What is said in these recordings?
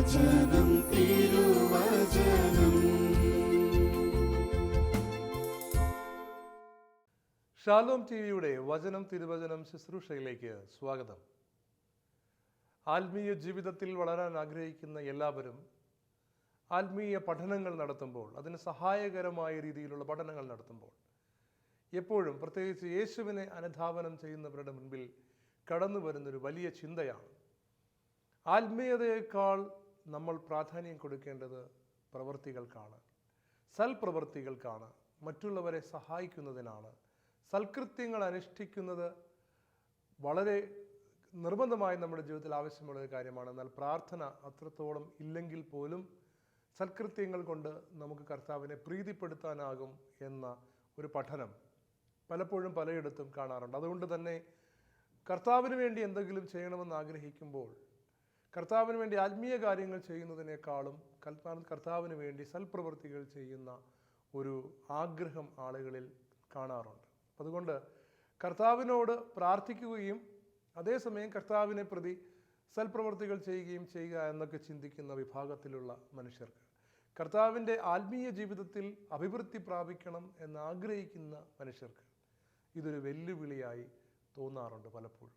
തിരുവചനം. Shalom T വിയുടെ വചനം തിരുവചനം ശുശ്രൂഷയിലേക്ക് സ്വാഗതം. ആത്മീയ ജീവിതത്തിൽ വളരാൻ ആഗ്രഹിക്കുന്ന എല്ലാവരും ആത്മീയ പഠനങ്ങൾ നടത്തുമ്പോൾ അതിന് സഹായകരമായ രീതിയിലുള്ള പഠനങ്ങൾ നടത്തുമ്പോൾ എപ്പോഴും പ്രത്യേകിച്ച് യേശുവിനെ അനുധാവനം ചെയ്യുന്നവരുടെ മുൻപിൽ കടന്നു വരുന്നൊരു വലിയ ചിന്തയാണ്. ആത്മീയതയേക്കാൾ നമ്മൾ പ്രാധാന്യം കൊടുക്കേണ്ടത് പ്രവൃത്തികൾക്കാണ് സൽപ്രവൃത്തികൾക്കാണ് മറ്റുള്ളവരെ സഹായിക്കുന്നതിനാണ്. സൽകൃത്യങ്ങൾ അനുഷ്ഠിക്കുന്നത് വളരെ നിർബന്ധമായി നമ്മുടെ ജീവിതത്തിൽ ആവശ്യമുള്ള ഒരു കാര്യമാണ്. എന്നാൽ പ്രാർത്ഥന അത്രത്തോളം ഇല്ലെങ്കിൽ പോലും സൽകൃത്യങ്ങൾ കൊണ്ട് നമുക്ക് കർത്താവിനെ പ്രീതിപ്പെടുത്താനാകും എന്ന ഒരു പഠനം പലപ്പോഴും പലയിടത്തും കാണാറുണ്ട്. അതുകൊണ്ട് തന്നെ കർത്താവിന് വേണ്ടി എന്തെങ്കിലും ചെയ്യണമെന്ന് ആഗ്രഹിക്കുമ്പോൾ കർത്താവിന് വേണ്ടി ആത്മീയ കാര്യങ്ങൾ ചെയ്യുന്നതിനേക്കാളും കർത്താ- കർത്താവിന് വേണ്ടി സൽപ്രവൃത്തികൾ ചെയ്യുന്ന ഒരു ആഗ്രഹം ആളുകളിൽ കാണാറുണ്ട്. അതുകൊണ്ട് കർത്താവിനോട് പ്രാർത്ഥിക്കുകയും അതേസമയം കർത്താവിനെ പ്രതി സൽപ്രവൃത്തികൾ ചെയ്യുകയും ചെയ്യുക എന്നൊക്കെ ചിന്തിക്കുന്ന വിഭാഗത്തിലുള്ള മനുഷ്യർക്ക് കർത്താവിന്റെ ആത്മീയ ജീവിതത്തിൽ അഭിവൃദ്ധി പ്രാപിക്കണം എന്ന് ആഗ്രഹിക്കുന്ന മനുഷ്യർക്ക് ഇതൊരു വെല്ലുവിളിയായി തോന്നാറുണ്ട് പലപ്പോഴും.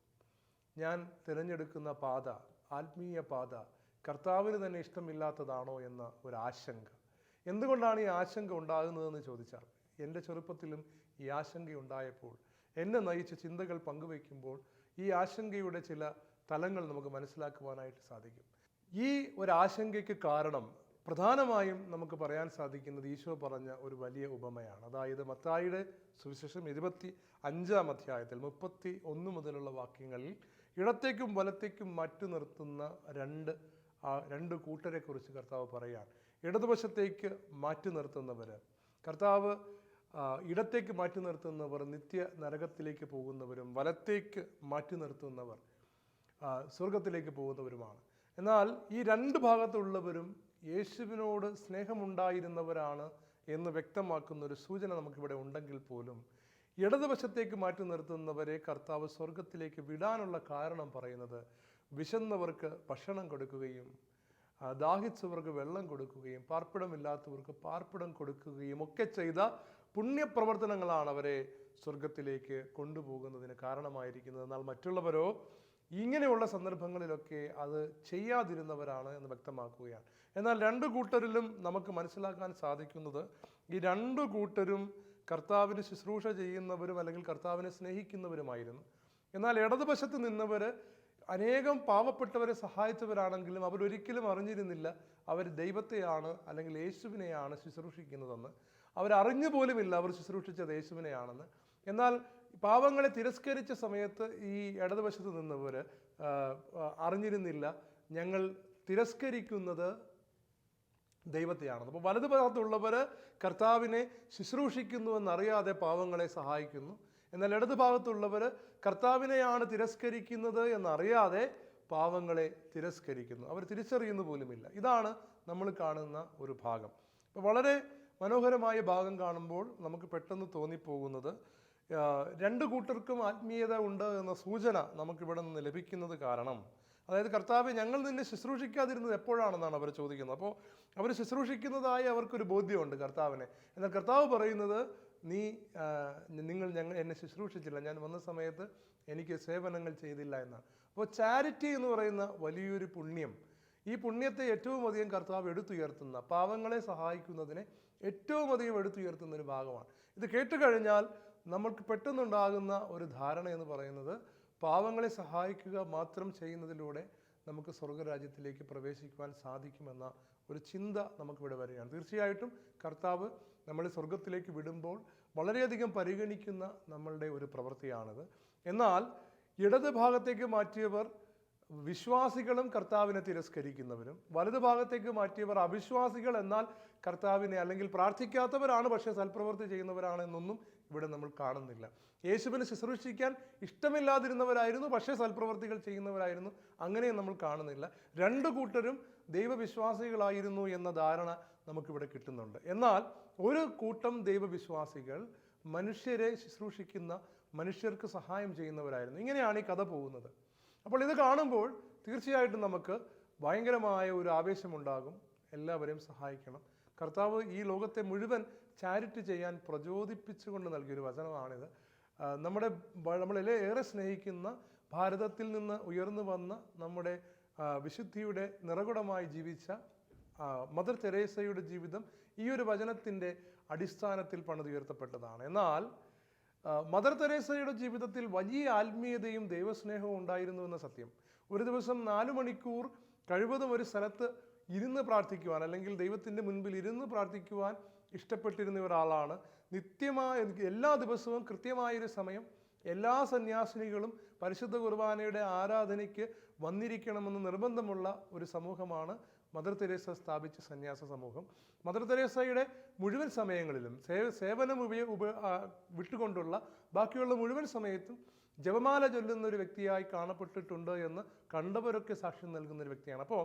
ഞാൻ തിരഞ്ഞെടുക്കുന്ന പാത ആത്മീയ പാത കർത്താവിന് തന്നെ ഇഷ്ടമില്ലാത്തതാണോ എന്ന ഒരു ആശങ്ക. എന്തുകൊണ്ടാണ് ഈ ആശങ്ക ഉണ്ടാകുന്നതെന്ന് ചോദിച്ചാൽ എന്റെ ചെറുപ്പത്തിലും ഈ ആശങ്ക ഉണ്ടായപ്പോൾ എന്നെ നയിച്ച ചിന്തകൾ പങ്കുവയ്ക്കുമ്പോൾ ഈ ആശങ്കയുടെ ചില തലങ്ങൾ നമുക്ക് മനസ്സിലാക്കുവാനായിട്ട് സാധിക്കും. ഈ ഒരു ആശങ്കയ്ക്ക് കാരണം പ്രധാനമായും നമുക്ക് പറയാൻ സാധിക്കുന്നത് ഈശോ പറഞ്ഞ ഒരു വലിയ ഉപമയാണ്. അതായത് മത്തായിയുടെ സുവിശേഷം ഇരുപത്തി അഞ്ചാം അധ്യായത്തിൽ മുപ്പത്തി ഒന്ന് മുതലുള്ള വാക്യങ്ങളിൽ ഇടത്തേക്കും വലത്തേക്കും മാറ്റി നിർത്തുന്ന രണ്ട് രണ്ട് കൂട്ടരെക്കുറിച്ച് കർത്താവ് പറയുകയാണ് ഇടതുവശത്തേക്ക് മാറ്റി നിർത്തുന്നവർ കർത്താവ് ഇടത്തേക്ക് മാറ്റി നിർത്തുന്നവർ നിത്യ നരകത്തിലേക്ക് പോകുന്നവരും വലത്തേക്ക് മാറ്റി നിർത്തുന്നവർ സ്വർഗത്തിലേക്ക് പോകുന്നവരുമാണ്. എന്നാൽ ഈ രണ്ട് ഭാഗത്തുള്ളവരും യേശുവിനോട് സ്നേഹമുണ്ടായിരുന്നവരാണ് എന്ന് വ്യക്തമാക്കുന്ന ഒരു സൂചന നമുക്കിവിടെ ഉണ്ടെങ്കിൽ പോലും ഇടതുവശത്തേക്ക് മാറ്റി നിർത്തുന്നവരെ കർത്താവ് സ്വർഗത്തിലേക്ക് വിടാനുള്ള കാരണം പറയുന്നത് വിശന്നവർക്ക് ഭക്ഷണം കൊടുക്കുകയും ദാഹിച്ചവർക്ക് വെള്ളം കൊടുക്കുകയും പാർപ്പിടമില്ലാത്തവർക്ക് പാർപ്പിടം കൊടുക്കുകയും ഒക്കെ ചെയ്ത പുണ്യപ്രവർത്തനങ്ങളാണ് അവരെ സ്വർഗത്തിലേക്ക് കൊണ്ടുപോകുന്നതിന് കാരണമായിരിക്കുന്നത്. എന്നാൽ മറ്റുള്ളവരോ ഇങ്ങനെയുള്ള സന്ദർഭങ്ങളിലൊക്കെ അത് ചെയ്യാതിരുന്നവരാണ് എന്ന് വ്യക്തമാക്കുകയാണ്. എന്നാൽ രണ്ട് കൂട്ടരിലും നമുക്ക് മനസ്സിലാക്കാൻ സാധിക്കുന്നത് ഈ രണ്ട് കൂട്ടരും കർത്താവിന് ശുശ്രൂഷ ചെയ്യുന്നവരും അല്ലെങ്കിൽ കർത്താവിനെ സ്നേഹിക്കുന്നവരുമായിരുന്നു. എന്നാൽ ഇടതുവശത്ത് നിന്നവർ അനേകം പാവപ്പെട്ടവരെ സഹായിച്ചവരാണെങ്കിലും അവരൊരിക്കലും അറിഞ്ഞിരുന്നില്ല അവർ ദൈവത്തെയാണ് അല്ലെങ്കിൽ യേശുവിനെയാണ് ശുശ്രൂഷിക്കുന്നതെന്ന്. അവരറിഞ്ഞു പോലുമില്ല അവർ ശുശ്രൂഷിച്ചത് യേശുവിനെയാണെന്ന്. എന്നാൽ പാവങ്ങളെ തിരസ്കരിച്ച സമയത്ത് ഈ ഇടതുവശത്ത് നിന്നവർ അറിഞ്ഞിരുന്നില്ല. ഞങ്ങൾ തിരസ്കരിക്കുന്നത് ദൈവത്തെയാണ് അപ്പോൾ വലതു ഭാഗത്തുള്ളവർ കർത്താവിനെ ശുശ്രൂഷിക്കുന്നുവെന്നറിയാതെ പാവങ്ങളെ സഹായിക്കുന്നു. എന്നാൽ ഇടതു ഭാഗത്തുള്ളവർ കർത്താവിനെയാണ് തിരസ്കരിക്കുന്നത് എന്നറിയാതെ പാവങ്ങളെ തിരസ്കരിക്കുന്നു. അവർ തിരിച്ചറിയുന്നു പോലുമില്ല. ഇതാണ് നമ്മൾ കാണുന്ന ഒരു ഭാഗം. ഇപ്പോൾ വളരെ മനോഹരമായ ഭാഗം കാണുമ്പോൾ നമുക്ക് പെട്ടെന്ന് തോന്നിപ്പോകുന്നത് രണ്ട് കൂട്ടർക്കും ആത്മീയത ഉണ്ട് എന്ന സൂചന നമുക്കിവിടെ നിന്ന് ലഭിക്കുന്നത് കാരണം അതായത് കർത്താവ് ഞങ്ങൾ നിന്നെ ശുശ്രൂഷിക്കാതിരുന്നത് എപ്പോഴാണെന്നാണ് അവർ ചോദിക്കുന്നത്. അപ്പോൾ അവർ ശുശ്രൂഷിക്കുന്നതായി അവർക്കൊരു ബോധ്യമുണ്ട് കർത്താവിനെ. എന്നാൽ കർത്താവ് പറയുന്നത് നീ നിങ്ങൾ ഞങ്ങൾ എന്നെ ശുശ്രൂഷിച്ചില്ല. ഞാൻ വന്ന സമയത്ത് എനിക്ക് സേവനങ്ങൾ ചെയ്തില്ല എന്നാണ്. അപ്പോൾ ചാരിറ്റി എന്ന് പറയുന്ന വലിയൊരു പുണ്യം. ഈ പുണ്യത്തെ ഏറ്റവും അധികം കർത്താവ് എടുത്തുയർത്തുന്ന പാവങ്ങളെ സഹായിക്കുന്നതിനെ ഏറ്റവും അധികം എടുത്തുയർത്തുന്ന ഒരു ഭാഗമാണ്. ഇത് കേട്ടുകഴിഞ്ഞാൽ നമ്മൾക്ക് പെട്ടെന്നുണ്ടാകുന്ന ഒരു ധാരണ എന്ന് പറയുന്നത് പാവങ്ങളെ സഹായിക്കുക മാത്രം ചെയ്യുന്നതിലൂടെ നമുക്ക് സ്വർഗരാജ്യത്തിലേക്ക് പ്രവേശിക്കുവാൻ സാധിക്കുമെന്ന ഒരു ചിന്ത നമുക്കിവിടെ വരികയാണ്. തീർച്ചയായിട്ടും കർത്താവ് നമ്മളെ സ്വർഗത്തിലേക്ക് വിടുമ്പോൾ വളരെയധികം പരിഗണിക്കുന്ന നമ്മളുടെ ഒരു പ്രവൃത്തിയാണിത്. എന്നാൽ ഇടത് ഭാഗത്തേക്ക് മാറ്റിയവർ വിശ്വാസികളും കർത്താവിനെ തിരസ്കരിക്കുന്നവരും വലതു ഭാഗത്തേക്ക് മാറ്റിയവർ അവിശ്വാസികൾ എന്നാൽ കർത്താവിനെ അല്ലെങ്കിൽ പ്രാർത്ഥിക്കാത്തവരാണ് പക്ഷേ സൽപ്രവൃത്തി ചെയ്യുന്നവരാണെന്നൊന്നും ഇവിടെ നമ്മൾ കാണുന്നില്ല. യേശുവിനെ ശുശ്രൂഷിക്കാൻ ഇഷ്ടമില്ലാതിരുന്നവരായിരുന്നു പക്ഷേ സൽപ്രവർത്തികൾ ചെയ്യുന്നവരായിരുന്നു. അങ്ങനെയും നമ്മൾ കാണുന്നില്ല. രണ്ട് കൂട്ടരും ദൈവവിശ്വാസികളായിരുന്നു എന്ന ധാരണ നമുക്കിവിടെ കിട്ടുന്നുണ്ട്. എന്നാൽ ഒരു കൂട്ടം ദൈവവിശ്വാസികൾ മനുഷ്യരെ ശുശ്രൂഷിക്കുന്ന മനുഷ്യർക്ക് സഹായം ചെയ്യുന്നവരായിരുന്നു. ഇങ്ങനെയാണ് ഈ കഥ പോകുന്നത്. അപ്പോൾ ഇത് കാണുമ്പോൾ തീർച്ചയായിട്ടും നമുക്ക് ഭയങ്കരമായ ഒരു ആവേശമുണ്ടാകും. എല്ലാവരെയും സഹായിക്കണം. കർത്താവ് ഈ ലോകത്തെ മുഴുവൻ ചാരിറ്റി ചെയ്യാൻ പ്രചോദിപ്പിച്ചുകൊണ്ട് നൽകിയൊരു വചനമാണിത്. നമ്മുടെ നമ്മളെ ഏറെ സ്നേഹിക്കുന്ന ഭാരതത്തിൽ നിന്ന് ഉയർന്നു വന്ന നമ്മുടെ വിശുദ്ധിയുടെ നിറകുടമായി ജീവിച്ച മദർ തെരേസയുടെ ജീവിതം ഈ ഒരു വചനത്തിന്റെ അടിസ്ഥാനത്തിൽ പണിതുയർത്തപ്പെട്ടതാണ്. എന്നാൽ മദർ തെരേസയുടെ ജീവിതത്തിൽ വലിയ ആത്മീയതയും ദൈവസ്നേഹവും ഉണ്ടായിരുന്നു എന്ന സത്യം. ഒരു ദിവസം നാലു മണിക്കൂർ കഴിവതും ഒരു സ്ഥലത്ത് ഇരുന്ന് പ്രാർത്ഥിക്കുവാൻ അല്ലെങ്കിൽ ദൈവത്തിന്റെ മുൻപിൽ ഇരുന്ന് പ്രാർത്ഥിക്കുവാൻ ഇഷ്ടപ്പെട്ടിരുന്ന ഒരാളാണ്. നിത്യമായ എല്ലാ ദിവസവും കൃത്യമായൊരു സമയം എല്ലാ സന്യാസിനികളും പരിശുദ്ധ കുർബാനയുടെ ആരാധനയ്ക്ക് വന്നിരിക്കണമെന്ന് നിർബന്ധമുള്ള ഒരു സമൂഹമാണ് മദർ തെരേസ സ്ഥാപിച്ച സന്യാസ സമൂഹം. മദർ തെരേസയുടെ മുഴുവൻ സമയങ്ങളിലും സേവ സേവനം ഉപയോ ഉപ വിട്ടുകൊണ്ടുള്ള ബാക്കിയുള്ള മുഴുവൻ സമയത്തും ജപമാല ചൊല്ലുന്ന ഒരു വ്യക്തിയായി കാണപ്പെട്ടിട്ടുണ്ട് എന്ന് കണ്ടവരൊക്കെ സാക്ഷ്യം നൽകുന്ന ഒരു വ്യക്തിയാണ്. അപ്പോൾ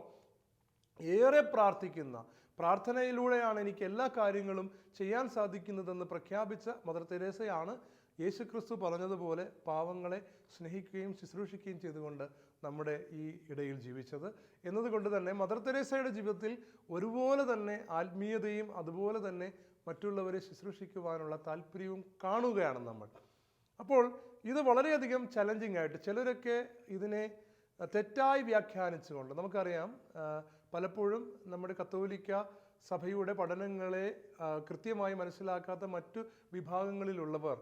ഏറെ പ്രാർത്ഥിക്കുന്ന പ്രാർത്ഥനയിലൂടെയാണ് എനിക്ക് എല്ലാ കാര്യങ്ങളും ചെയ്യാൻ സാധിക്കുന്നതെന്ന് പ്രഖ്യാപിച്ച മദർ തെരേസയാണ് യേശുക്രിസ്തു പറഞ്ഞതുപോലെ പാവങ്ങളെ സ്നേഹിക്കുകയും ശുശ്രൂഷിക്കുകയും ചെയ്തുകൊണ്ട് നമ്മുടെ ഈ ഇടയിൽ ജീവിച്ചത്. എന്നതുകൊണ്ട് തന്നെ മദർ തെരേസയുടെ ജീവിതത്തിൽ ഒരുപോലെ തന്നെ ആത്മീയതയും അതുപോലെ തന്നെ മറ്റുള്ളവരെ ശുശ്രൂഷിക്കുവാനുള്ള താല്പര്യവും കാണുകയാണ് നമ്മൾ. അപ്പോൾ ഇത് വളരെയധികം ചലഞ്ചിങ് ആയിട്ട് ചിലരൊക്കെ ഇതിനെ തെറ്റായി വ്യാഖ്യാനിച്ചുകൊണ്ട് നമുക്കറിയാം പലപ്പോഴും നമ്മുടെ കത്തോലിക്ക സഭയുടെ പഠനങ്ങളെ കൃത്യമായി മനസ്സിലാക്കാത്ത മറ്റു വിഭാഗങ്ങളിലുള്ളവർ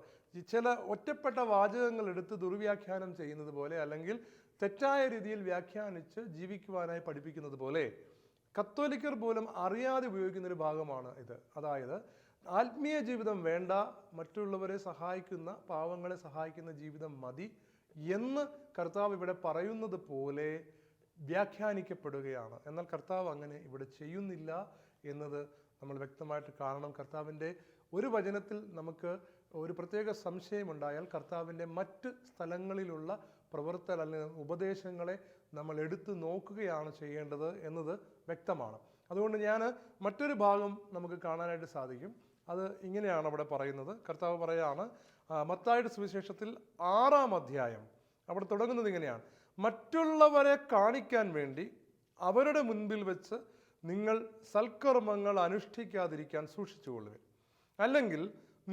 ചില ഒറ്റപ്പെട്ട വാചകങ്ങൾ എടുത്ത് ദുർവ്യാഖ്യാനം ചെയ്യുന്നത് പോലെ അല്ലെങ്കിൽ തെറ്റായ രീതിയിൽ വ്യാഖ്യാനിച്ച് ജീവിക്കുവാനായി പഠിപ്പിക്കുന്നത് പോലെ കത്തോലിക്കർ പോലും അറിയാതെ ഉപയോഗിക്കുന്ന ഒരു ഭാഗമാണ് ഇത്. അതായത് ആത്മീയ ജീവിതം വേണ്ട മറ്റുള്ളവരെ സഹായിക്കുന്ന പാവങ്ങളെ സഹായിക്കുന്ന ജീവിതം മതി എന്ന് കർത്താവ് ഇവിടെ പറയുന്നത് പോലെ വ്യാഖ്യാനിക്കപ്പെടുകയാണ്. എന്നാൽ കർത്താവ് അങ്ങനെ ഇവിടെ ചെയ്യുന്നില്ല എന്നത് നമ്മൾ വ്യക്തമായിട്ട് കാണണം. കർത്താവിന്റെ ഒരു വചനത്തിൽ നമുക്ക് ഒരു പ്രത്യേക സംശയമുണ്ടായാൽ കർത്താവിന്റെ മറ്റ് സ്ഥലങ്ങളിലുള്ള പ്രവർത്തന അല്ലെങ്കിൽ ഉപദേശങ്ങളെ നമ്മൾ എടുത്തു നോക്കുകയാണ് ചെയ്യേണ്ടത് എന്നത് വ്യക്തമാണ്. അതുകൊണ്ട് ഞാൻ മറ്റൊരു ഭാഗം നമുക്ക് കാണാനായിട്ട് സാധിക്കും. അത് ഇങ്ങനെയാണ് അവിടെ പറയുന്നത്. കർത്താവ് പറയാണ് മത്തായുടെ സുവിശേഷത്തിൽ ആറാം അധ്യായം. അവിടെ തുടങ്ങുന്നത് ഇങ്ങനെയാണ്. മറ്റുള്ളവരെ കാണിക്കാൻ വേണ്ടി അവരുടെ മുൻപിൽ വെച്ച് നിങ്ങൾ സൽക്കർമ്മങ്ങൾ അനുഷ്ഠിക്കാതിരിക്കാൻ സൂക്ഷിച്ചുകൊള്ളുവിൻ. അല്ലെങ്കിൽ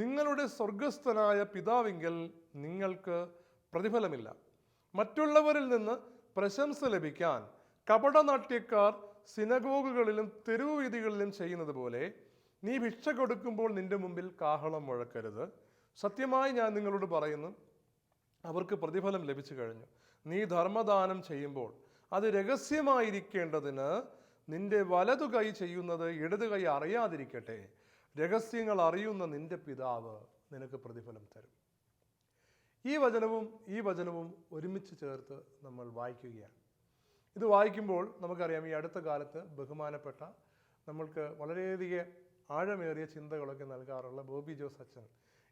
നിങ്ങളുടെ സ്വർഗസ്ഥനായ പിതാവിങ്കിൽ നിങ്ങൾക്ക് പ്രതിഫലമില്ല. മറ്റുള്ളവരിൽ നിന്ന് പ്രശംസ ലഭിക്കാൻ കപടനാട്യക്കാർ സിനഗോഗുകളിലും തെരുവ് വീതികളിലും ചെയ്യുന്നത് പോലെ നീ ഭിക്ഷ കൊടുക്കുമ്പോൾ നിന്റെ മുമ്പിൽ കാഹളം മുഴക്കരുത്. സത്യമായി ഞാൻ നിങ്ങളോട് പറയുന്നു അവർക്ക് പ്രതിഫലം ലഭിച്ചു കഴിഞ്ഞു. നീ ധർമ്മദാനം ചെയ്യുമ്പോൾ അത് രഹസ്യമായിരിക്കേണ്ടതിന് നിന്റെ വലതു കൈ ചെയ്യുന്നത് ഇടതു കൈ അറിയാതിരിക്കട്ടെ. രഹസ്യങ്ങൾ അറിയുന്ന നിന്റെ പിതാവ് നിനക്ക് പ്രതിഫലം തരും. ഈ വചനവും ഈ വചനവും ഒരുമിച്ച് ചേർത്ത് നമ്മൾ വായിക്കുകയാണ്. ഇത് വായിക്കുമ്പോൾ നമുക്കറിയാം ഈ അടുത്ത കാലത്ത് ബഹുമാനപ്പെട്ട നമ്മൾക്ക് വളരെയധികം ആഴമേറിയ ചിന്തകളൊക്കെ നൽകാറുള്ള ബോബി ജോസ് അച്ഛൻ.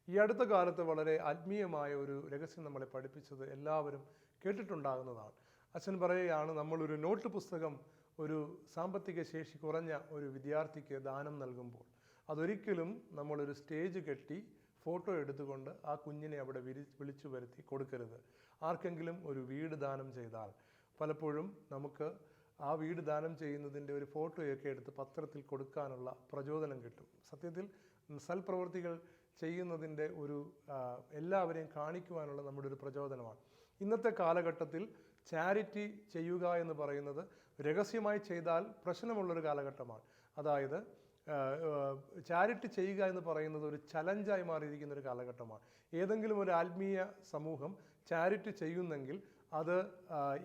ഈ അടുത്ത കാലത്ത് വളരെ ആത്മീയമായ ഒരു രഹസ്യം നമ്മളെ പഠിപ്പിച്ചത് എല്ലാവരും കേട്ടിട്ടുണ്ടാകുന്നതാണ്. അച്ഛൻ പറയുകയാണ് നമ്മളൊരു നോട്ട് പുസ്തകം ഒരു സാമ്പത്തിക ശേഷി കുറഞ്ഞ ഒരു വിദ്യാർത്ഥിക്ക് ദാനം നൽകുമ്പോൾ അതൊരിക്കലും നമ്മളൊരു സ്റ്റേജ് കെട്ടി ഫോട്ടോ എടുത്തുകൊണ്ട് ആ കുഞ്ഞിനെ അവിടെ വിരി വിളിച്ചു വരുത്തി കൊടുക്കരുത്. ആർക്കെങ്കിലും ഒരു വീട് ദാനം ചെയ്താൽ പലപ്പോഴും നമുക്ക് ആ വീട് ദാനം ചെയ്യുന്നതിന്റെ ഒരു ഫോട്ടോയൊക്കെ എടുത്ത് പത്രത്തിൽ കൊടുക്കാനുള്ള പ്രചോദനം കിട്ടും. സത്യത്തിൽ സൽപ്രവൃത്തികൾ ചെയ്യുന്നതിന്റെ ഒരു എല്ലാവരെയും കാണിക്കുവാനുള്ള നമ്മുടെ ഒരു പ്രചോദനമാണ്. ഇന്നത്തെ കാലഘട്ടത്തിൽ ചാരിറ്റി ചെയ്യുക എന്ന് പറയുന്നത് രഹസ്യമായി ചെയ്താൽ പ്രശ്നമുള്ളൊരു കാലഘട്ടമാണ്. അതായത് ചാരിറ്റി ചെയ്യുക എന്ന് പറയുന്നത് ഒരു ചലഞ്ചായി മാറിയിരിക്കുന്ന ഒരു കാലഘട്ടമാണ്. ഏതെങ്കിലും ഒരു ആത്മീയ സമൂഹം ചാരിറ്റി ചെയ്യുന്നെങ്കിൽ അത്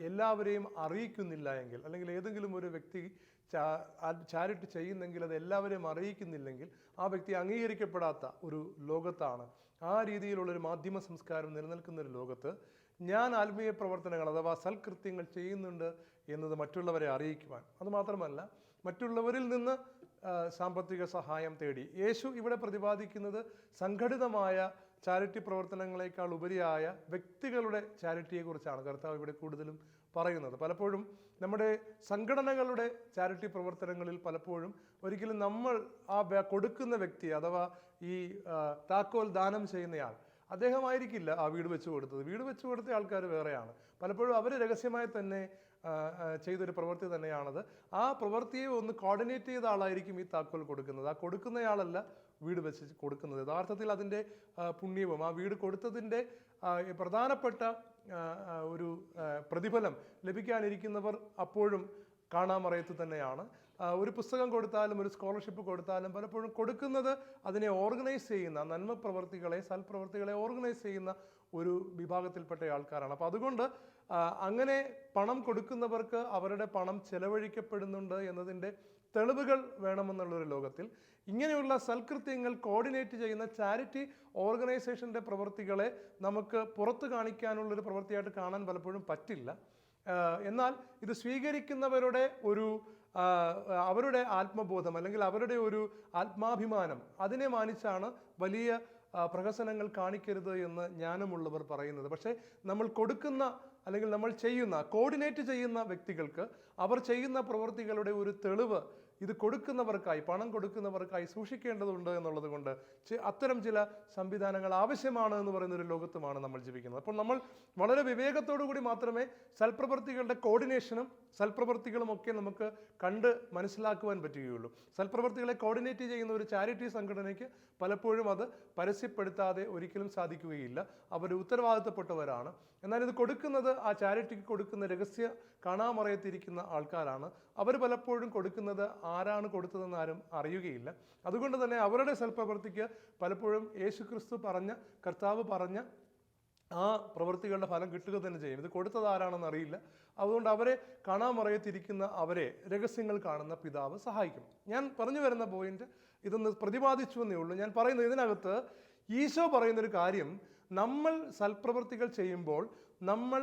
എല്ലാവരെയും അറിയിക്കുന്നില്ല എങ്കിൽ അല്ലെങ്കിൽ ഏതെങ്കിലും ഒരു വ്യക്തി ചാരിറ്റി ചെയ്യുന്നെങ്കിൽ അത് എല്ലാവരെയും അറിയിക്കുന്നില്ലെങ്കിൽ ആ വ്യക്തി അംഗീകരിക്കപ്പെടാത്ത ഒരു ലോകത്താണ് ആ രീതിയിലുള്ളൊരു മാധ്യമ സംസ്കാരം നിലനിൽക്കുന്ന ഒരു ലോകത്ത് ഞാൻ ആത്മീയ പ്രവർത്തനങ്ങൾ അഥവാ സൽകൃത്യങ്ങൾ ചെയ്യുന്നുണ്ട് എന്നത് മറ്റുള്ളവരെ അറിയിക്കുവാൻ. അതുമാത്രമല്ല മറ്റുള്ളവരിൽ നിന്ന് സാമ്പത്തിക സഹായം തേടി. യേശു ഇവിടെ പ്രതിപാദിക്കുന്നത് സംഘടിതമായ ചാരിറ്റി പ്രവർത്തനങ്ങളെക്കാൾ ഉപരിയായ വ്യക്തികളുടെ ചാരിറ്റിയെക്കുറിച്ചാണ്. കർത്താവ് ഇവിടെ കൂടുതലും പറയുന്നത്. പലപ്പോഴും നമ്മുടെ സംഘടനകളുടെ ചാരിറ്റി പ്രവർത്തനങ്ങളിൽ പലപ്പോഴും ഒരിക്കലും നമ്മൾ ആ കൊടുക്കുന്ന വ്യക്തി അഥവാ ഈ താക്കോൽ ദാനം ചെയ്യുന്നയാൾ അദ്ദേഹമായിരിക്കില്ല ആ വീട് വെച്ചു കൊടുത്തത്. വീട് വെച്ചു കൊടുത്ത ആൾക്കാർ വേറെയാണ്. പലപ്പോഴും അവർ രഹസ്യമായി തന്നെ ചെയ്തൊരു പ്രവൃത്തി തന്നെയാണത്. ആ പ്രവൃത്തിയെ ഒന്ന് കോർഡിനേറ്റ് ചെയ്ത ആളായിരിക്കും ഈ താക്കോൽ കൊടുക്കുന്നത്. ആ കൊടുക്കുന്നയാളല്ല വീട് വെച്ച് കൊടുക്കുന്നത്. യഥാർത്ഥത്തിൽ അതിന്റെ പുണ്യവും ആ വീട് കൊടുത്തതിന്റെ പ്രധാനപ്പെട്ട ഒരു പ്രതിഫലം ലഭിക്കാനിരിക്കുന്നവർ അപ്പോഴും കാണാമറയത്ത് തന്നെയാണ്. ഒരു പുസ്തകം കൊടുത്താലും ഒരു സ്കോളർഷിപ്പ് കൊടുത്താലും പലപ്പോഴും കൊടുക്കുന്നത് അതിനെ ഓർഗനൈസ് ചെയ്യുന്ന നന്മ പ്രവർത്തികളെ സൽപ്രവർത്തികളെ ഓർഗനൈസ് ചെയ്യുന്ന ഒരു വിഭാഗത്തിൽപ്പെട്ട ആൾക്കാരാണ്. അപ്പോൾ അതുകൊണ്ട് അങ്ങനെ പണം കൊടുക്കുന്നവർക്ക് അവരുടെ പണം ചെലവഴിക്കപ്പെടുന്നുണ്ട് എന്നതിന്റെ തെളിവുകൾ വേണമെന്നുള്ളൊരു ലോകത്തിൽ ഇങ്ങനെയുള്ള സൽകൃത്യങ്ങൾ കോർഡിനേറ്റ് ചെയ്യുന്ന ചാരിറ്റി ഓർഗനൈസേഷന്റെ പ്രവൃത്തികളെ നമുക്ക് പുറത്ത് കാണിക്കാനുള്ളൊരു പ്രവൃത്തിയായിട്ട് കാണാൻ പലപ്പോഴും പറ്റില്ല. എന്നാൽ ഇത് സ്വീകരിക്കുന്നവരുടെ ഒരു അവരുടെ ആത്മബോധം അല്ലെങ്കിൽ അവരുടെ ഒരു ആത്മാഭിമാനം അതിനെ മാനിച്ചാണ് വലിയ പ്രഹസനങ്ങൾ കാണിക്കരുത് എന്ന് ജ്ഞാനമുള്ളവർ പറയുന്നത്. പക്ഷേ നമ്മൾ കൊടുക്കുന്ന അല്ലെങ്കിൽ നമ്മൾ ചെയ്യുന്ന കോർഡിനേറ്റ് ചെയ്യുന്ന വ്യക്തികൾക്ക് അവർ ചെയ്യുന്ന പ്രവൃത്തികളുടെ ഒരു തെളിവ് ഇത് കൊടുക്കുന്നവർക്കായി പണം കൊടുക്കുന്നവർക്കായി സൂക്ഷിക്കേണ്ടതുണ്ട് എന്നുള്ളത് കൊണ്ട് അത്തരം ചില സംവിധാനങ്ങൾ ആവശ്യമാണ് എന്ന് പറയുന്ന ഒരു ലോകത്തുമാണ് നമ്മൾ ജീവിക്കുന്നത്. അപ്പോൾ നമ്മൾ വളരെ വിവേകത്തോടു കൂടി മാത്രമേ സൽപ്രവർത്തികളുടെ കോർഡിനേഷനും സൽപ്രവർത്തികളും ഒക്കെ നമുക്ക് കണ്ട് മനസ്സിലാക്കുവാൻ പറ്റുകയുള്ളൂ. സൽപ്രവർത്തികളെ കോർഡിനേറ്റ് ചെയ്യുന്ന ഒരു ചാരിറ്റി സംഘടനയ്ക്ക് പലപ്പോഴും അത് പരസ്യപ്പെടുത്താതെ ഒരിക്കലും സാധിക്കുകയില്ല. അവർ ഉത്തരവാദിത്തപ്പെട്ടവരാണ്. എന്നാൽ ഇത് കൊടുക്കുന്നത് ആ ചാരിറ്റിക്ക് കൊടുക്കുന്ന രഹസ്യ കാണാമറയത്തിരിക്കുന്ന ആൾക്കാരാണ്. അവർ പലപ്പോഴും കൊടുക്കുന്നത് ആരാണ് കൊടുത്തതെന്ന് ആരും അറിയുകയില്ല. അതുകൊണ്ട് തന്നെ അവരുടെ സൽപ്രവൃത്തിക്ക് പലപ്പോഴും യേശുക്രിസ്തു പറഞ്ഞ കർത്താവ് പറഞ്ഞ ആ പ്രവൃത്തികളുടെ ഫലം കിട്ടുക തന്നെ ചെയ്യും. ഇത് കൊടുത്തത് ആരാണെന്ന് അറിയില്ല. അതുകൊണ്ട് അവരെ കാണാമറയത്തിരിക്കുന്ന അവരെ രഹസ്യങ്ങൾ കാണുന്ന പിതാവ് സഹായിക്കും. ഞാൻ പറഞ്ഞു വരുന്ന പോയിന്റ് ഇതൊന്ന് പ്രതിപാദിച്ചു എന്നേ ഉള്ളൂ. ഞാൻ പറയുന്നത് ഇതിനകത്ത് ഈശോ പറയുന്നൊരു കാര്യം നമ്മൾ സൽപ്രവൃത്തികൾ ചെയ്യുമ്പോൾ നമ്മൾ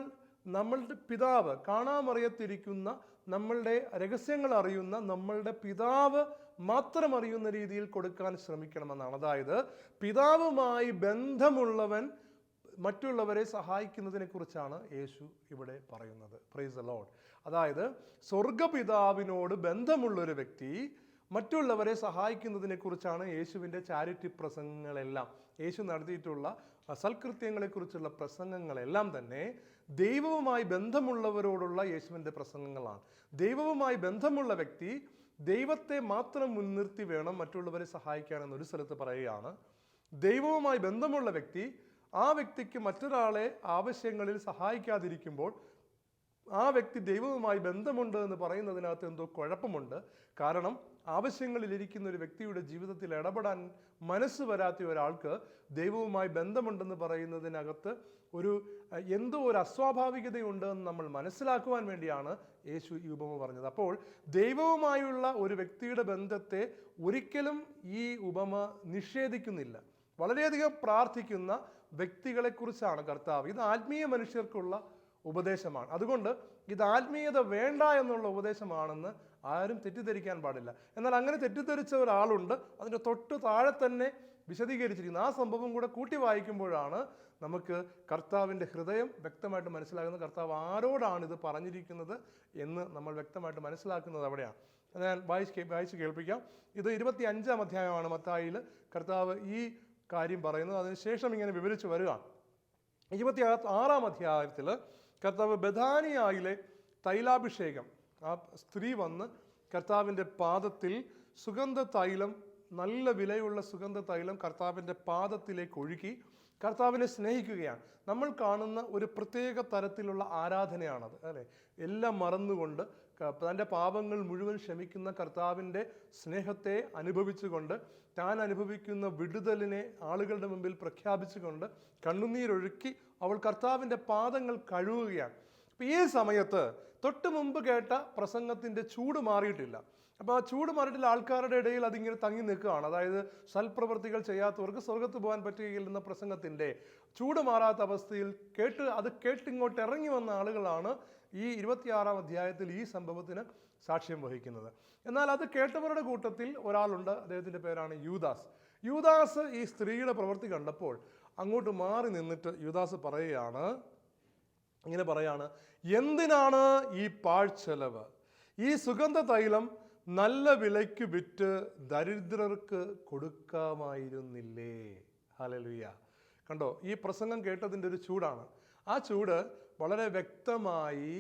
നമ്മളുടെ പിതാവ് കാണാമറിയത്തിരിക്കുന്ന നമ്മളുടെ രഹസ്യങ്ങൾ അറിയുന്ന നമ്മളുടെ പിതാവ് മാത്രം അറിയുന്ന രീതിയിൽ കൊടുക്കാൻ ശ്രമിക്കണമെന്നാണ്. അതായത് പിതാവുമായി ബന്ധമുള്ളവൻ മറ്റുള്ളവരെ സഹായിക്കുന്നതിനെ കുറിച്ചാണ് യേശു ഇവിടെ പറയുന്നത്. പ്രൈസ് അലോഡ് ലോഡ് അതായത് സ്വർഗപിതാവിനോട് ബന്ധമുള്ളൊരു വ്യക്തി മറ്റുള്ളവരെ സഹായിക്കുന്നതിനെക്കുറിച്ചാണ് യേശുവിന്റെ ചാരിറ്റി പ്രസംഗങ്ങളെല്ലാം. യേശു നടത്തിയിട്ടുള്ള സൽകൃത്യങ്ങളെക്കുറിച്ചുള്ള പ്രസംഗങ്ങളെല്ലാം തന്നെ ദൈവവുമായി ബന്ധമുള്ളവരോടുള്ള യേശുവിന്റെ പ്രസംഗങ്ങളാണ്. ദൈവവുമായി ബന്ധമുള്ള വ്യക്തി ദൈവത്തെ മാത്രം മുൻനിർത്തി വേണം മറ്റുള്ളവരെ സഹായിക്കാൻ എന്നൊരു സ്ഥലത്ത് പറയുകയാണ്. ദൈവവുമായി ബന്ധമുള്ള വ്യക്തി ആ വ്യക്തിക്ക് മറ്റൊരാളെ ആവശ്യങ്ങളിൽ സഹായിക്കാതിരിക്കുമ്പോൾ ആ വ്യക്തി ദൈവവുമായി ബന്ധമുണ്ട് എന്ന് പറയുന്നതിനകത്ത് എന്തോ കുഴപ്പമുണ്ട്. കാരണം ആവശ്യങ്ങളിലിരിക്കുന്ന ഒരു വ്യക്തിയുടെ ജീവിതത്തിൽ ഇടപെടാൻ മനസ്സ് വരാത്ത ഒരാൾക്ക് ദൈവവുമായി ബന്ധമുണ്ടെന്ന് പറയുന്നതിനകത്ത് ഒരു എന്തോ ഒരു അസ്വാഭാവികതയുണ്ട് എന്ന് നമ്മൾ മനസ്സിലാക്കുവാൻ വേണ്ടിയാണ് യേശു ഈ ഉപമ പറഞ്ഞത്. അപ്പോൾ ദൈവവുമായുള്ള ഒരു വ്യക്തിയുടെ ബന്ധത്തെ ഒരിക്കലും ഈ ഉപമ നിഷേധിക്കുന്നില്ല. വളരെയധികം പ്രാർത്ഥിക്കുന്ന വ്യക്തികളെക്കുറിച്ചാണ് കർത്താവ്. ഇത് ആത്മീയ മനുഷ്യർക്കുള്ള ഉപദേശമാണ്. അതുകൊണ്ട് ഇത് ആത്മീയത വേണ്ട എന്നുള്ള ഉപദേശമാണെന്ന് ആരും തെറ്റിദ്ധരിക്കാൻ പാടില്ല. എന്നാൽ അങ്ങനെ തെറ്റിദ്ധരിച്ച ഒരാളുണ്ട്. അതിന്റെ തൊട്ട് താഴെ തന്നെ വിശദീകരിച്ചിരിക്കുന്നു. ആ സംഭവം കൂടെ കൂട്ടി വായിക്കുമ്പോഴാണ് നമുക്ക് കർത്താവിന്റെ ഹൃദയം വ്യക്തമായിട്ട് മനസ്സിലാകുന്നത്. കർത്താവ് ആരോടാണ് ഇത് പറഞ്ഞിരിക്കുന്നത് എന്ന് നമ്മൾ വ്യക്തമായിട്ട് മനസ്സിലാക്കുന്നത് അവിടെയാണ്. ഞാൻ വായിച്ച് വായിച്ച് കേൾപ്പിക്കാം. ഇത് ഇരുപത്തി അഞ്ചാം അധ്യായമാണ് മത്തായിൽ കർത്താവ് ഈ കാര്യം പറയുന്നത്. അതിനുശേഷം ഇങ്ങനെ വിവരിച്ച് വരികയാണ് ഇരുപത്തി ആറാം അധ്യായത്തിൽ കർത്താവ് ബദാനിയായിലെ തൈലാഭിഷേകം ആ സ്ത്രീ വന്ന് കർത്താവിന്റെ പാദത്തിൽ സുഗന്ധ തൈലം നല്ല വിലയുള്ള സുഗന്ധ തൈലം കർത്താവിന്റെ പാദത്തിലേക്ക് ഒഴുകി കർത്താവിനെ സ്നേഹിക്കുകയാണ്. നമ്മൾ കാണുന്ന ഒരു പ്രത്യേക തരത്തിലുള്ള ആരാധനയാണത് അല്ലേ? എല്ലാം മറന്നുകൊണ്ട് തന്റെ പാപങ്ങൾ മുഴുവൻ ക്ഷമിക്കുന്ന കർത്താവിന്റെ സ്നേഹത്തെ അനുഭവിച്ചുകൊണ്ട് താൻ അനുഭവിക്കുന്ന വിടുതലിനെ ആളുകളുടെ മുമ്പിൽ പ്രഖ്യാപിച്ചുകൊണ്ട് കണ്ണുനീരൊഴുക്കി അവൾ കർത്താവിന്റെ പാദങ്ങൾ കഴുകുകയാണ്. അപ്പം ഈ സമയത്ത് തൊട്ട് മുമ്പ് കേട്ട പ്രസംഗത്തിന്റെ ചൂട് മാറിയിട്ടില്ല. അപ്പോൾ ആ ചൂട് മാറിയിട്ടില്ല ആൾക്കാരുടെ ഇടയിൽ അതിങ്ങനെ തങ്ങി നിൽക്കുകയാണ്. അതായത് സൽപ്രവൃത്തികൾ ചെയ്യാത്തവർക്ക് സ്വർഗത്ത് പോകാൻ പറ്റുകയില്ലെന്ന പ്രസംഗത്തിന്റെ ചൂട് മാറാത്ത അവസ്ഥയിൽ കേട്ട് അത് കേട്ടിങ്ങോട്ട് ഇറങ്ങി വന്ന ആളുകളാണ് ഈ ഇരുപത്തിയാറാം അധ്യായത്തിൽ ഈ സംഭവത്തിന് സാക്ഷ്യം വഹിക്കുന്നത്. എന്നാൽ അത് കേട്ടവരുടെ കൂട്ടത്തിൽ ഒരാളുണ്ട്. അദ്ദേഹത്തിന്റെ പേരാണ് യൂദാസ്. യൂദാസ് ഈ സ്ത്രീയുടെ പ്രവൃത്തി കണ്ടപ്പോൾ അങ്ങോട്ട് മാറി നിന്നിട്ട് യുദാസ് പറയുകയാണ് ഇങ്ങനെ പറയാണ് എന്തിനാണ് ഈ പാഴ്ചെലവ്? ഈ സുഗന്ധ തൈലം നല്ല വിലയ്ക്ക് വിറ്റ് ദരിദ്രർക്ക് കൊടുക്കാമായിരുന്നില്ലേ? ഹലലുയ കണ്ടോ ഈ പ്രസംഗം കേട്ടതിന്റെ ഒരു ചൂടാണ്. ആ ചൂട് വളരെ വ്യക്തമായി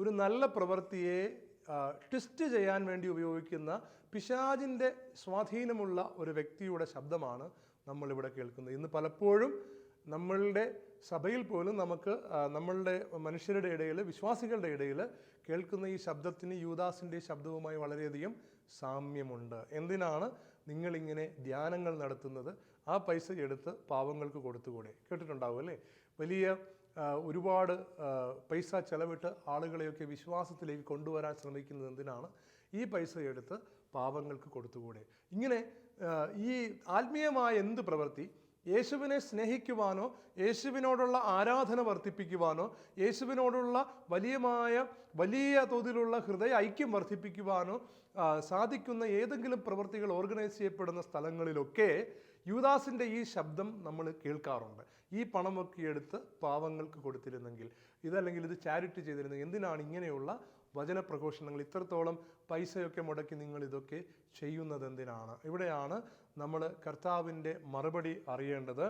ഒരു നല്ല പ്രവൃത്തിയെ ട്വിസ്റ്റ് ചെയ്യാൻ വേണ്ടി ഉപയോഗിക്കുന്ന പിശാജിന്റെ സ്വാധീനമുള്ള ഒരു വ്യക്തിയുടെ ശബ്ദമാണ് നമ്മളിവിടെ കേൾക്കുന്നത്. ഇന്ന് പലപ്പോഴും നമ്മളുടെ സഭയിൽ പോലും നമുക്ക് നമ്മളുടെ മനുഷ്യരുടെ ഇടയിൽ വിശ്വാസികളുടെ ഇടയിൽ കേൾക്കുന്ന ഈ ശബ്ദത്തിന് യൂദാസിന്റെ ശബ്ദവുമായി വളരെയധികം സാമ്യമുണ്ട്. എന്തിനാണ് നിങ്ങളിങ്ങനെ ധ്യാനങ്ങൾ നടത്തുന്നത്? ആ പൈസ എടുത്ത് പാവങ്ങൾക്ക് കൊടുത്തുകൂടെ? കേട്ടിട്ടുണ്ടാവും അല്ലേ? വലിയ ഒരുപാട് പൈസ ചെലവിട്ട് ആളുകളെയൊക്കെ വിശ്വാസത്തിലേക്ക് കൊണ്ടുവരാൻ ശ്രമിക്കുന്നത് എന്തിനാണ്? ഈ പൈസ എടുത്ത് പാവങ്ങൾക്ക് കൊടുത്തുകൂടെ? ഇങ്ങനെ ഈ ആത്മീയമായ എന്ത് പ്രവൃത്തി യേശുവിനെ സ്നേഹിക്കുവാനോ യേശുവിനോടുള്ള ആരാധന വർദ്ധിപ്പിക്കുവാനോ യേശുവിനോടുള്ള വലിയമായ വലിയ തോതിലുള്ള ഹൃദയ ഐക്യം വർദ്ധിപ്പിക്കുവാനോ സാധിക്കുന്ന ഏതെങ്കിലും പ്രവൃത്തികൾ ഓർഗനൈസ് ചെയ്യപ്പെടുന്ന സ്ഥലങ്ങളിലൊക്കെ യുവദാസിന്റെ ഈ ശബ്ദം നമ്മൾ കേൾക്കാറുണ്ട്. ഈ പണമൊക്കെ എടുത്ത് പാവങ്ങൾക്ക് കൊടുത്തിരുന്നെങ്കിൽ ഇതല്ലെങ്കിൽ ഇത് ചാരിറ്റി ചെയ്തിരുന്നെങ്കിൽ എന്തിനാണ് ഇങ്ങനെയുള്ള വചന പ്രഘോഷണങ്ങൾ ഇത്രത്തോളം പൈസയൊക്കെ മുടക്കി നിങ്ങൾ ഇതൊക്കെ ചെയ്യുന്നത് എന്തിനാണ് ഇവിടെയാണ് നമ്മൾ കർത്താവിന്റെ മറുപടി അറിയേണ്ടത്.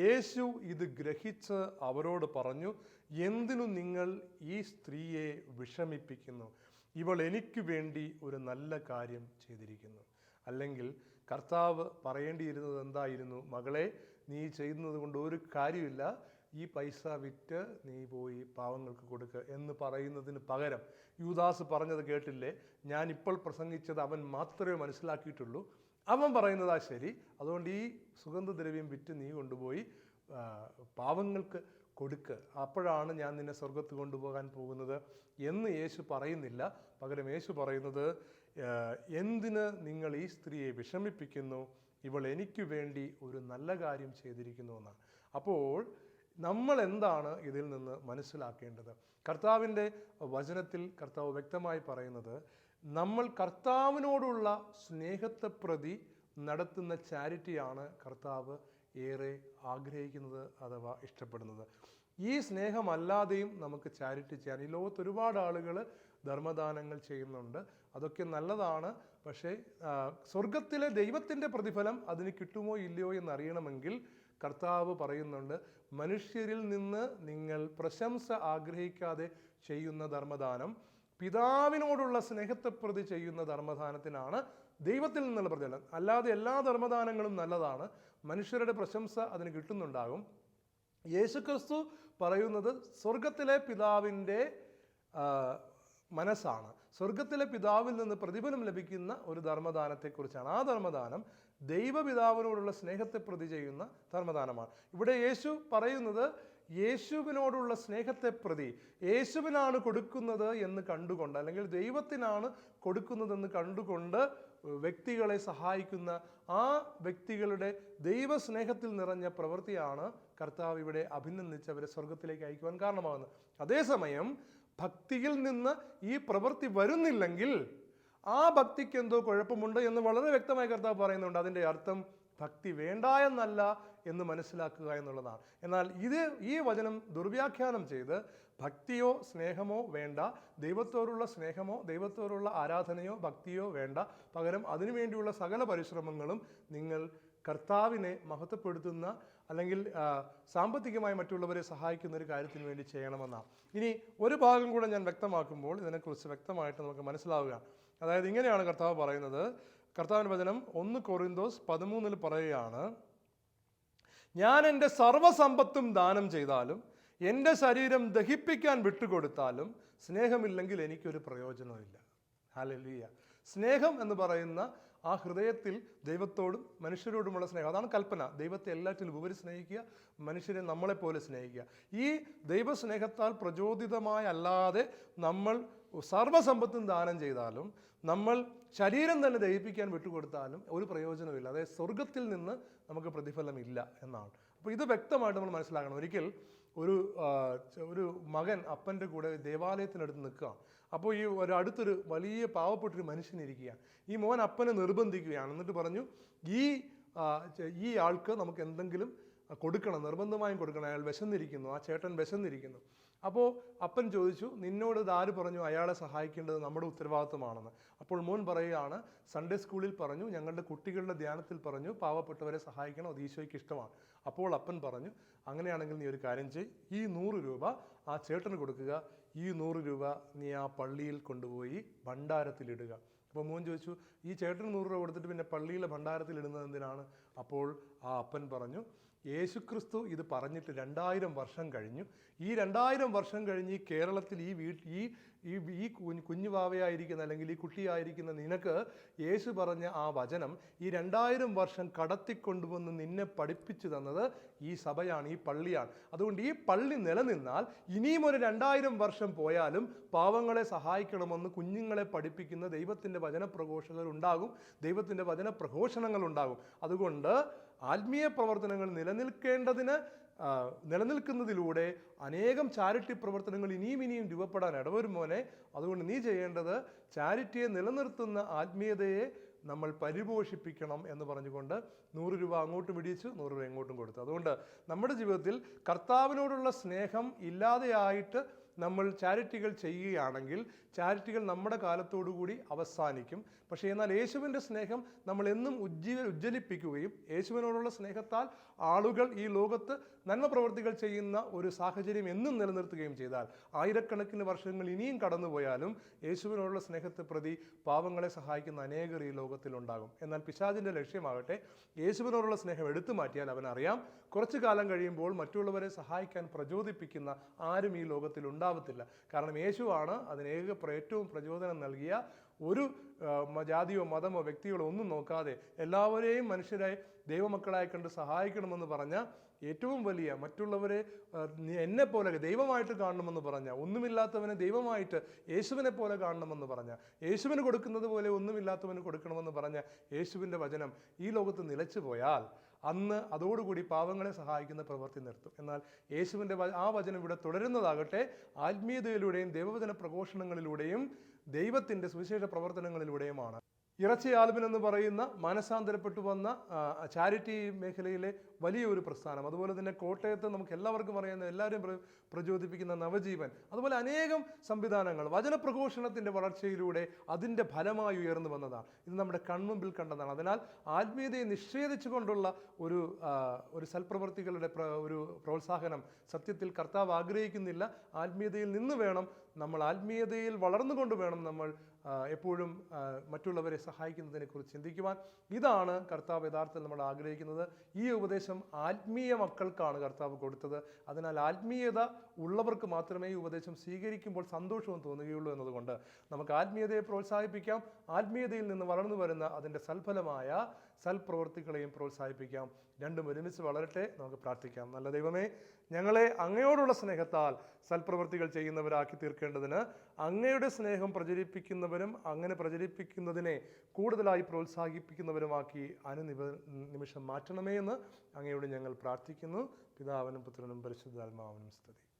യേശു ഇത് ഗ്രഹിച്ച് അവരോട് പറഞ്ഞു എന്തിനു നിങ്ങൾ ഈ സ്ത്രീയെ വിഷമിപ്പിക്കുന്നു? ഇവൾ എനിക്ക് വേണ്ടി ഒരു നല്ല കാര്യം ചെയ്തിരിക്കുന്നു. അല്ലെങ്കിൽ കർത്താവ് പറയേണ്ടിയിരുന്നത് എന്തായിരുന്നു? മകളെ നീ ചെയ്യുന്നത് കൊണ്ട് ഒരു കാര്യമില്ല ഈ പൈസ വിറ്റ് നീ പോയി പാവങ്ങൾക്ക് കൊടുക്കുക എന്ന് പറയുന്നതിന് പകരം യൂദാസ് പറഞ്ഞത് കേട്ടില്ലേ? ഞാൻ ഇപ്പോൾ പ്രസംഗിച്ചത് അവൻ മാത്രമേ മനസ്സിലാക്കിയിട്ടുള്ളൂ. അവൻ പറയുന്നതാ ശരി. അതുകൊണ്ട് ഈ സുഗന്ധദ്രവ്യം വിറ്റ് നീ കൊണ്ടുപോയി പാവങ്ങൾക്ക് കൊടുക്ക്. അപ്പോഴാണ് ഞാൻ നിന്നെ സ്വർഗത്ത് കൊണ്ടുപോകാൻ പോകുന്നത് എന്ന് യേശു പറയുന്നില്ല. പകരം യേശു പറയുന്നത് എന്തിന് നിങ്ങൾ ഈ സ്ത്രീയെ വിഷമിപ്പിക്കുന്നു? ഇവൾ എനിക്ക് വേണ്ടി ഒരു നല്ല കാര്യം ചെയ്തിരിക്കുന്നു എന്നാണ്. അപ്പോൾ നമ്മൾ എന്താണ് ഇതിൽ നിന്ന് മനസ്സിലാക്കേണ്ടത്? കർത്താവിന്റെ വചനത്തിൽ കർത്താവ് വ്യക്തമായി പറയുന്നത് നമ്മൾ കർത്താവിനോടുള്ള സ്നേഹത്തെ പ്രതി നടത്തുന്ന ചാരിറ്റിയാണ് കർത്താവ് ഏറെ ആഗ്രഹിക്കുന്നത് അഥവാ ഇഷ്ടപ്പെടുന്നത്. ഈ സ്നേഹമല്ലാതെയും നമുക്ക് ചാരിറ്റി ചെയ്യാൻ ഈ ലോകത്ത് ഒരുപാട് ആളുകൾ ധർമ്മദാനങ്ങൾ ചെയ്യുന്നുണ്ട്. അതൊക്കെ നല്ലതാണ്. പക്ഷേ സ്വർഗത്തിലെ ദൈവത്തിന്റെ പ്രതിഫലം അതിന് കിട്ടുമോ ഇല്ലയോ എന്നറിയണമെങ്കിൽ കർത്താവ് പറയുന്നുണ്ട് മനുഷ്യരിൽ നിന്ന് നിങ്ങൾ പ്രശംസ ആഗ്രഹിക്കാതെ ചെയ്യുന്ന ധർമ്മദാനം പിതാവിനോടുള്ള സ്നേഹത്തെ പ്രതി ചെയ്യുന്ന ധർമ്മദാനത്തിനാണ് ദൈവത്തിൽ നിന്നുള്ള പ്രതിഫലം. അല്ലാതെ എല്ലാ ധർമ്മദാനങ്ങളും നല്ലതാണ്. മനുഷ്യരുടെ പ്രശംസ അതിന് കിട്ടുന്നുണ്ടാകും. യേശുക്രിസ്തു പറയുന്നത് സ്വർഗത്തിലെ പിതാവിന്റെ മനസ്സാണ്. സ്വർഗത്തിലെ പിതാവിൽ നിന്ന് പ്രതിഫലം ലഭിക്കുന്ന ഒരു ധർമ്മദാനത്തെക്കുറിച്ചാണ്. ആ ധർമ്മദാനം ദൈവപിതാവിനോടുള്ള സ്നേഹത്തെ പ്രതി ചെയ്യുന്ന ധർമ്മദാനമാണ്. ഇവിടെ യേശു പറയുന്നത് യേശുവിനോടുള്ള സ്നേഹത്തെ പ്രതി യേശുവിനാണ് കൊടുക്കുന്നത് എന്ന് കണ്ടുകൊണ്ട് അല്ലെങ്കിൽ ദൈവത്തിനാണ് കൊടുക്കുന്നതെന്ന് കണ്ടുകൊണ്ട് വ്യക്തികളെ സഹായിക്കുന്ന ആ വ്യക്തികളുടെ ദൈവസ്നേഹത്തിൽ നിറഞ്ഞ പ്രവൃത്തിയാണ് കർത്താവ് ഇവിടെ അഭിനന്ദിച്ചവരെ സ്വർഗത്തിലേക്ക് അയക്കുവാൻ കാരണമാകുന്നത്. അതേസമയം ഭക്തിയിൽ നിന്ന് ഈ പ്രവൃത്തി വരുന്നില്ലെങ്കിൽ ആ ഭക്തിക്ക് എന്തോ കുഴപ്പമുണ്ട് എന്ന് വളരെ വ്യക്തമായി കർത്താവ് പറയുന്നുണ്ട്. അതിന്റെ അർത്ഥം ഭക്തി വേണ്ട എന്നല്ല എന്ന് മനസ്സിലാക്കുക എന്നുള്ളതാണ്. എന്നാൽ ഇത് ഈ വചനം ദുർവ്യാഖ്യാനം ചെയ്ത് ഭക്തിയോ സ്നേഹമോ വേണ്ട ദൈവത്തോടുള്ള സ്നേഹമോ ദൈവത്തോടുള്ള ആരാധനയോ ഭക്തിയോ വേണ്ട പകരം അതിനുവേണ്ടിയുള്ള സകല പരിശ്രമങ്ങളും നിങ്ങൾ കർത്താവിനെ മഹത്വപ്പെടുത്തുന്ന അല്ലെങ്കിൽ സാമ്പത്തികമായി മറ്റുള്ളവരെ സഹായിക്കുന്ന ഒരു കാര്യത്തിന് വേണ്ടി ചെയ്യണമെന്നാണ്. ഇനി ഒരു ഭാഗം കൂടെ ഞാൻ വ്യക്തമാക്കുമ്പോൾ ഇതിനെക്കുറിച്ച് വ്യക്തമായിട്ട് നമുക്ക് മനസ്സിലാവുകയാണ്. അതായത് ഇങ്ങനെയാണ് കർത്താവ് പറയുന്നത്. കർത്താവിന്റെ വചനം ഒന്ന് കൊറിന്തോസ് പതിമൂന്നിൽ പറയുകയാണ് ഞാൻ എന്റെ സർവസമ്പത്തും ദാനം ചെയ്താലും എന്റെ ശരീരം ദഹിപ്പിക്കാൻ വിട്ടുകൊടുത്താലും സ്നേഹമില്ലെങ്കിൽ എനിക്കൊരു പ്രയോജനമില്ല ഹാലലിയ സ്നേഹം എന്ന് പറയുന്ന ആ ഹൃദയത്തിൽ ദൈവത്തോടും മനുഷ്യരോടുമുള്ള സ്നേഹം. അതാണ് കൽപ്പന. ദൈവത്തെ എല്ലാറ്റിലും ഉപരി സ്നേഹിക്കുക മനുഷ്യരെ നമ്മളെപ്പോലെ സ്നേഹിക്കുക. ഈ ദൈവസ്നേഹത്താൽ പ്രചോദിതമായല്ലാതെ നമ്മൾ സർവസമ്പത്തും ദാനം ചെയ്താലും നമ്മൾ ശരീരം തന്നെ ദഹിപ്പിക്കാൻ വിട്ടുകൊടുത്താലും ഒരു പ്രയോജനമില്ല അതായത് സ്വർഗത്തിൽ നിന്ന് നമുക്ക് പ്രതിഫലമില്ല എന്നാണ്. അപ്പോൾ ഇത് വ്യക്തമായിട്ട് നമ്മൾ മനസ്സിലാക്കണം. ഒരിക്കൽ ഒരു ഒരു മകൻ അപ്പന്റെ കൂടെ ദേവാലയത്തിനടുത്ത് നിൽക്കുക. അപ്പോൾ ഈ ഒരു അടുത്തൊരു വലിയ പാവപ്പെട്ടൊരു മനുഷ്യൻ ഇരിക്കുകയാണ്. ഈ മോൻ അപ്പനെ നിർബന്ധിക്കുകയാണ്. എന്നിട്ട് പറഞ്ഞു ഈ ഈ ആൾക്ക് നമുക്ക് എന്തെങ്കിലും കൊടുക്കണം നിർബന്ധമായും കൊടുക്കണം. അയാൾ വിശന്നിരിക്കുന്നു ആ ചേട്ടൻ വിശന്നിരിക്കുന്നു. അപ്പോൾ അപ്പൻ ചോദിച്ചു നിന്നോട് ദാരു പറഞ്ഞു? അയാളെ സഹായിക്കേണ്ടത് നമ്മുടെ ഉത്തരവാദിത്വമാണെന്ന്. അപ്പോൾ മോൻ പറയുകയാണ് സൺഡേ സ്കൂളിൽ പറഞ്ഞു ഞങ്ങളുടെ കുട്ടികളുടെ ധ്യാനത്തിൽ പറഞ്ഞു പാവപ്പെട്ടവരെ സഹായിക്കണം അത് ഈശോയ്ക്ക് ഇഷ്ടമാണ്. അപ്പോൾ അപ്പൻ പറഞ്ഞു അങ്ങനെയാണെങ്കിൽ നീ ഒരു കാര്യം ചെയ് ഈ നൂറ് രൂപ ആ ചേട്ടന് കൊടുക്കുക ഈ നൂറ് രൂപ നീ ആ പള്ളിയിൽ കൊണ്ടുപോയി ഭണ്ഡാരത്തിലിടുക അപ്പോൾ മോൻ ചോദിച്ചു ഈ ചേട്ടന് നൂറ് രൂപ കൊടുത്തിട്ട് പിന്നെ പള്ളിയിലെ ഭണ്ഡാരത്തിൽ ഇടുന്നത് എന്തിനാണ്? അപ്പോൾ ആ അപ്പൻ പറഞ്ഞു യേശുക്രിസ്തു ഇത് പറഞ്ഞിട്ട് രണ്ടായിരം വർഷം കഴിഞ്ഞു. ഈ രണ്ടായിരം വർഷം കഴിഞ്ഞ് ഈ കേരളത്തിൽ ഈ വീട്ടിൽ ഈ ഈ ഈ കുഞ്ഞുവാവയായിരിക്കുന്ന കുഞ്ഞു വാവയായിരിക്കുന്ന അല്ലെങ്കിൽ ഈ കുട്ടിയായിരിക്കുന്ന നിനക്ക് യേശു പറഞ്ഞ ആ വചനം ഈ രണ്ടായിരം വർഷം കടത്തിക്കൊണ്ടുവന്ന് നിന്നെ പഠിപ്പിച്ചു തന്നത് ഈ സഭയാണ് ഈ പള്ളിയാണ്. അതുകൊണ്ട് ഈ പള്ളി നിലനിന്നാൽ ഇനിയും ഒരു രണ്ടായിരം വർഷം പോയാലും പാവങ്ങളെ സഹായിക്കണമെന്ന് കുഞ്ഞുങ്ങളെ പഠിപ്പിക്കുന്ന ദൈവത്തിന്റെ വചനപ്രഘോഷകർ ഉണ്ടാകും ദൈവത്തിന്റെ വചനപ്രഘോഷണങ്ങൾ ഉണ്ടാകും അതുകൊണ്ട് ആത്മീയ പ്രവർത്തനങ്ങൾ നിലനിൽക്കേണ്ടതിന് നിലനിൽക്കുന്നതിലൂടെ അനേകം ചാരിറ്റി പ്രവർത്തനങ്ങൾ ഇനിയും ഇനിയും രൂപപ്പെടാൻ ഇടവരും മോനെ. അതുകൊണ്ട് നീ ചെയ്യേണ്ടത് ചാരിറ്റിയെ നിലനിർത്തുന്ന ആത്മീയതയെ നമ്മൾ പരിപോഷിപ്പിക്കണം എന്ന് പറഞ്ഞുകൊണ്ട് നൂറ് രൂപ അങ്ങോട്ടും ഇടിച്ചു നൂറ് രൂപ ഇങ്ങോട്ടും കൊടുത്തു. അതുകൊണ്ട് നമ്മുടെ ജീവിതത്തിൽ കർത്താവിനോടുള്ള സ്നേഹം ഇല്ലാതെയായിട്ട് നമ്മൾ ചാരിറ്റികൾ ചെയ്യുകയാണെങ്കിൽ ചാരിറ്റികൾ നമ്മുടെ കാലത്തോടുകൂടി അവസാനിക്കും. പക്ഷേ എന്നാൽ യേശുവിന്റെ സ്നേഹം നമ്മൾ എന്നും ഉജ്ജീവ ഉജ്ജ്വലിപ്പിക്കുകയും യേശുവിനോടുള്ള സ്നേഹത്താൽ ആളുകൾ ഈ ലോകത്ത് നന്മ പ്രവർത്തികൾ ചെയ്യുന്ന ഒരു സാഹചര്യം എന്നും നിലനിർത്തുകയും ചെയ്താൽ ആയിരക്കണക്കിന് വർഷങ്ങൾ ഇനിയും കടന്നുപോയാലും യേശുവിനോടുള്ള സ്നേഹത്തെ പ്രതി പാവങ്ങളെ സഹായിക്കുന്ന അനേകർ ഈ ലോകത്തിലുണ്ടാകും. എന്നാൽ പിശാചിന്റെ ലക്ഷ്യമാകട്ടെ യേശുവിനോടുള്ള സ്നേഹം എടുത്തു മാറ്റിയാൽ അവനറിയാം കുറച്ചു കാലം കഴിയുമ്പോൾ മറ്റുള്ളവരെ സഹായിക്കാൻ പ്രചോദിപ്പിക്കുന്ന ആരും ഈ ലോകത്തിൽ ഉണ്ടാവത്തില്ല. കാരണം യേശുവാണ് അതിന് ഏക ഏറ്റവും പ്രചോദനം നൽകിയ ഒരു ജാതിയോ മതമോ വ്യക്തികളോ ഒന്നും നോക്കാതെ എല്ലാവരെയും മനുഷ്യരായി ദൈവമക്കളായി കണ്ട് സഹായിക്കണമെന്ന് പറഞ്ഞ ഏറ്റവും വലിയ മറ്റുള്ളവരെ എന്നെ പോലെ ദൈവമായിട്ട് കാണണമെന്ന് പറഞ്ഞ ഒന്നുമില്ലാത്തവനെ ദൈവമായിട്ട് യേശുവിനെ പോലെ കാണണമെന്ന് പറഞ്ഞ യേശുവിന് കൊടുക്കുന്നത് പോലെ ഒന്നുമില്ലാത്തവന് കൊടുക്കണമെന്ന് പറഞ്ഞ യേശുവിന്റെ വചനം ഈ ലോകത്ത് നിലച്ചു പോയാൽ അന്ന് അതോടുകൂടി പാവങ്ങളെ സഹായിക്കുന്ന പ്രവൃത്തി നിർത്തും. എന്നാൽ യേശുവിന്റെ ആ വചനം ഇവിടെ തുടരുന്നതാകട്ടെ ആത്മീയതയിലൂടെയും ദൈവവചന പ്രഘോഷണങ്ങളിലൂടെയും ദൈവത്തിന്റെ സുവിശേഷ പ്രവർത്തനങ്ങളിലൂടെയുമാണ്. ഇറച്ചി ആൽബിൻ എന്ന് പറയുന്ന മാനസാന്തരപ്പെട്ടു വന്ന ചാരിറ്റി മേഖലയിലെ വലിയൊരു പ്രസ്ഥാനം. അതുപോലെ തന്നെ കോട്ടയത്ത് നമുക്ക് എല്ലാവർക്കും അറിയാവുന്ന എല്ലാവരും പ്ര- പ്രചോദിപ്പിക്കുന്ന നവജീവൻ. അതുപോലെ അനേകം സംവിധാനങ്ങൾ. വചനപ്രഘോഷണത്തിന്റെ വളർച്ചയിലൂടെ അതിന്റെ ഫലമായി ഉയർന്നു വന്നതാണ്. ഇത് നമ്മുടെ കൺമുമ്പിൽ കണ്ടതാണ്. അതിനാൽ ആത്മീയതയെ നിഷേധിച്ചുകൊണ്ടുള്ള ഒരു ഒരു സൽപ്രവർത്തികളുടെ പ്ര- ഒരു പ്രോത്സാഹനം സത്യത്തിൽ കർത്താവ് ആഗ്രഹിക്കുന്നില്ല. ആത്മീയതയിൽ നിന്ന് വേണം നമ്മൾ ആത്മീയതയിൽ വളർന്നുകൊണ്ട് വേണം നമ്മൾ എപ്പോഴും മറ്റുള്ളവരെ സഹായിക്കുന്നതിനെക്കുറിച്ച് ചിന്തിക്കുവാൻ ഇതാണ് കർത്താവ് യഥാർത്ഥത്തിൽ നമ്മൾ ആഗ്രഹിക്കുന്നത്. ഈ ഉപദേശം ആത്മീയ മക്കൾക്കാണ് കർത്താവ് കൊടുത്തത്. അതിനാൽ ആത്മീയത ഉള്ളവർക്ക് മാത്രമേ ഈ ഉപദേശം സ്വീകരിക്കുമ്പോൾ സന്തോഷവും തോന്നുകയുള്ളൂ എന്നതുകൊണ്ട് നമുക്ക് ആത്മീയതയെ പ്രോത്സാഹിപ്പിക്കാം. ആത്മീയതയിൽ നിന്ന് വളർന്നു വരുന്ന അതിന്റെ സൽഫലമായ സൽപ്രവർത്തികളെയും പ്രോത്സാഹിപ്പിക്കാം. രണ്ടും ഒരുമിച്ച് വളരട്ടെ. നമുക്ക് പ്രാർത്ഥിക്കാം. നല്ല ദൈവമേ ഞങ്ങളെ അങ്ങയോടുള്ള സ്നേഹത്താൽ സൽപ്രവൃത്തികൾ ചെയ്യുന്നവരാക്കി തീർക്കേണ്ടതിന് അങ്ങയുടെ സ്നേഹം പ്രചരിപ്പിക്കുന്നവരും അങ്ങനെ പ്രചരിപ്പിക്കുന്നതിനെ കൂടുതലായി പ്രോത്സാഹിപ്പിക്കുന്നവരുമാക്കി അനുനിവ നിമിഷം മാറ്റണമേ എന്ന് അങ്ങയോട് ഞങ്ങൾ പ്രാർത്ഥിക്കുന്നു. പിതാവിനും പുത്രനും പരിശുദ്ധാത്മാവിനും സ്തുതി.